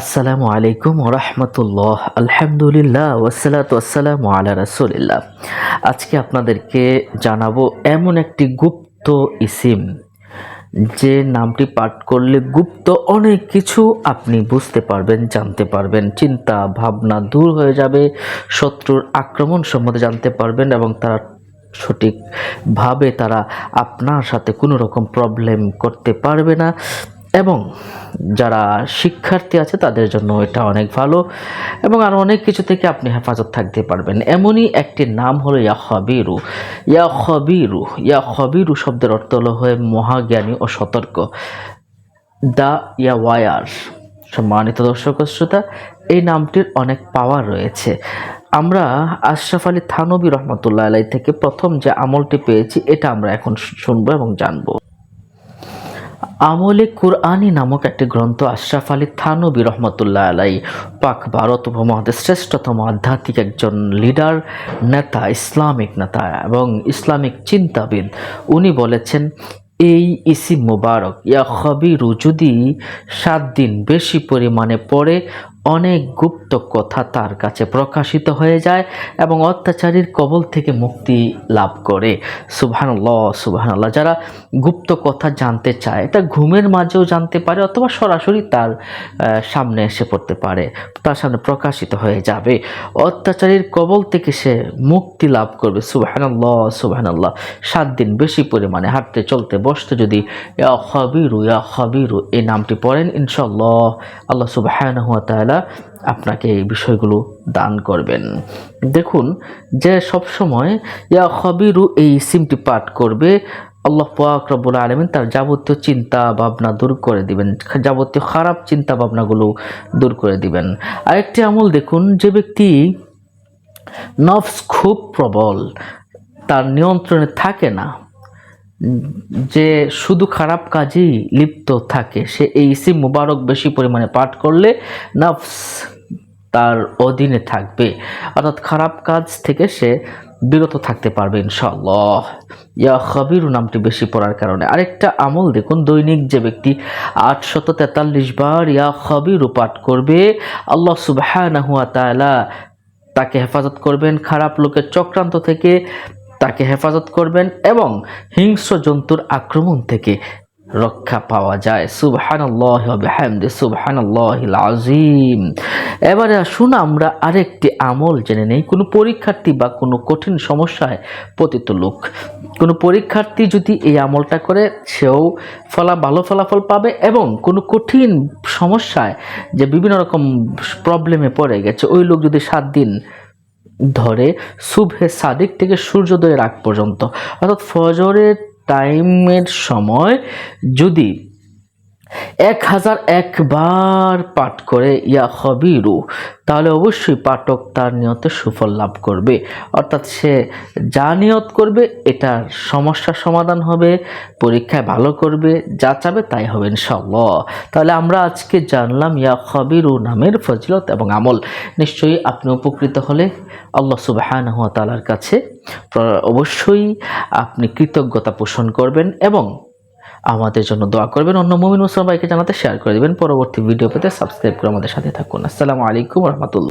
আসসালামু আলাইকুম রহমতুল্লাহ। আলহামদুলিল্লাহ ওয়াসালাত ওয়াসালাম আলা রাসুলিল্লাহ। আজকে আপনাদেরকে জানাব এমন একটি গুপ্ত ইসিম, যে নামটি পাঠ করলে গুপ্ত অনেক কিছু আপনি বুঝতে পারবেন, জানতে পারবেন। চিন্তা, ভাবনা দূর হয়ে যাবে, শত্রুর আক্রমণ সম্বন্ধে জানতে পারবেন এবং তারা সঠিকভাবে তারা আপনার সাথে কোনো রকম প্রবলেম করতে পারবে না। এবং যারা শিক্ষার্থী আছে তাদের জন্য এটা অনেক ভালো এবং আরও অনেক কিছু থেকে আপনি হেফাজত থাকতে পারবেন। এমনই একটি নাম হলো ইয়া হবিরু ইয়া খবিরু ইয়া খবিরু শব্দের অর্থ হলো হয়ে মহাজ্ঞানী ও সতর্ক। দ্য ইয়া ওয়ার সম্মানিত দর্শক শ্রোতা, এই নামটির অনেক পাওয়ার রয়েছে। আমরা আশরাফ আলী থানবী রহমতুল্লাহ আলাই থেকে প্রথম যে আমলটি পেয়েছি, এটা আমরা এখন শুনব এবং জানব। আমলে কুরআনি নামক একটি গ্রন্থ আশরাফ আলী থানবী রহমতুল্লাহ আলাই, পাক ভারত উপমহাদেশ শ্রেষ্ঠতম আধ্যাত্মিক একজন লিডার নেতা, ইসলামিক নেতা এবং ইসলামিক চিন্তাবিদ। উনি বলেছেন, এই ইসি মোবারক, ইয়া খবিরু রুজুদি সাত দিন বেশি পরিমাণে পড়ে অনেক গুপ্ত কথা তার কাছে প্রকাশিত হয়ে যায় এবং অত্যাচারীর কবল থেকে মুক্তি লাভ করে। সুবহানাল্লাহ সুবহানাল্লাহ। যারা গুপ্ত কথা জানতে চায় এটা ঘুমের মাঝেও জানতে পারে অথবা সরাসরি তার সামনে এসে পড়তে পারে। তার সামনে প্রকাশিত হয়ে যাবে। অত্যাচারীর কবল থেকে সে মুক্তি লাভ করবে। সুবহানাল্লাহ সুবহানাল্লাহ। সাত দিন বেশি পরিমাণে হাঁটতে, চলতে, বসতে যদি ইয়া খবিরু, ইয়া হবিরু এই নামটি পড়েন ইনশাল্লাহ আল্লাহ সুবহানাহু ওয়া আপনাকে এই বিষয়গুলো দান করবেন। দেখুন যে সবসময় ইয়া খবিরু এই সিমটি পাঠ করবে, আল্লাহ পাক আলমিন তার যাবতীয় চিন্তা ভাবনা দূর করে দিবেন, যাবতীয় খারাপ চিন্তা ভাবনাগুলো দূর করে দিবেন। আরেকটি আমল দেখুন, যে ব্যক্তি নফস খুব প্রবল, তার নিয়ন্ত্রণে থাকে না যে শুধু খারাপ কাজেই লিপ্ত থাকে, সে এই ইসিম মুবারক বেশি পরিমাণে পাঠ করলে নফস তার অধীনে থাকবে। অর্থাৎ খারাপ কাজ থেকে সে বিরত থাকতে পারবে ইনশাল্লাহ ইয়া খবিরু নামটি বেশি পড়ার কারণে। আরেকটা আমল দেখুন, দৈনিক যে ব্যক্তি আটশত তেতাল্লিশ বার ইয়া খবিরু পাঠ করবে, আল্লাহ সুবাহ তাকে হেফাজত করবেন। খারাপ লোকের চক্রান্ত থেকে তাকে হেফাজত করবেন এবং হিংস্র জন্তুর আক্রমণ থেকে রক্ষা পাওয়া যায়। সুবহানাল্লাহ বিহামদি সুবহানাল্লাহ আজিম এবারে আসুন আমরা আরেকটি আমল জেনে নেই। কোনো পরীক্ষার্থী বা কোনো কঠিন সমস্যায় পতিত লোক। কোনো পরীক্ষার্থী যদি এই আমলটা করে, সেও ফলা, ভালো ফলাফল পাবে এবং কোনো কঠিন সমস্যায় যে বিভিন্ন রকম প্রবলেমে পড়ে গেছে, ওই লোক যদি সাত দিন ধরে শুভে সাদিক থেকে সূর্যোদয়ের আগ পর্যন্ত। অর্থাৎ ফজরের টাইমের সময় যদি এক হাজার একবার পাঠ করে, ইয়া হবিরু তাহলে অবশ্যই পাঠক তার নিয়তে সুফল লাভ করবে। অর্থাৎ সে যা নিয়ত করবে, এটার সমস্যার সমাধান হবে, পরীক্ষায় ভালো করবে, যা চাবে তাই হবে ইনশাল্লাহ তাহলে আমরা আজকে জানলাম ইয়া খবিরু নামের ফজিলত এবং আমল। নিশ্চয়ই আপনি উপকৃত হলে আল্লাহ সুবাহান তালার কাছে অবশ্যই আপনি কৃতজ্ঞতা পোষণ করবেন এবং আমাদের জন্য দোয়া করবেন। অন্য মমিন মুসলাম ভাইকে জানাতে শেয়ার করে দেবেন। পরবর্তী ভিডিও পেতে সাবস্ক্রাইব করে আমাদের সাথে থাকুন। আসসালামু আলাইকুম রহমতুল্লাহ।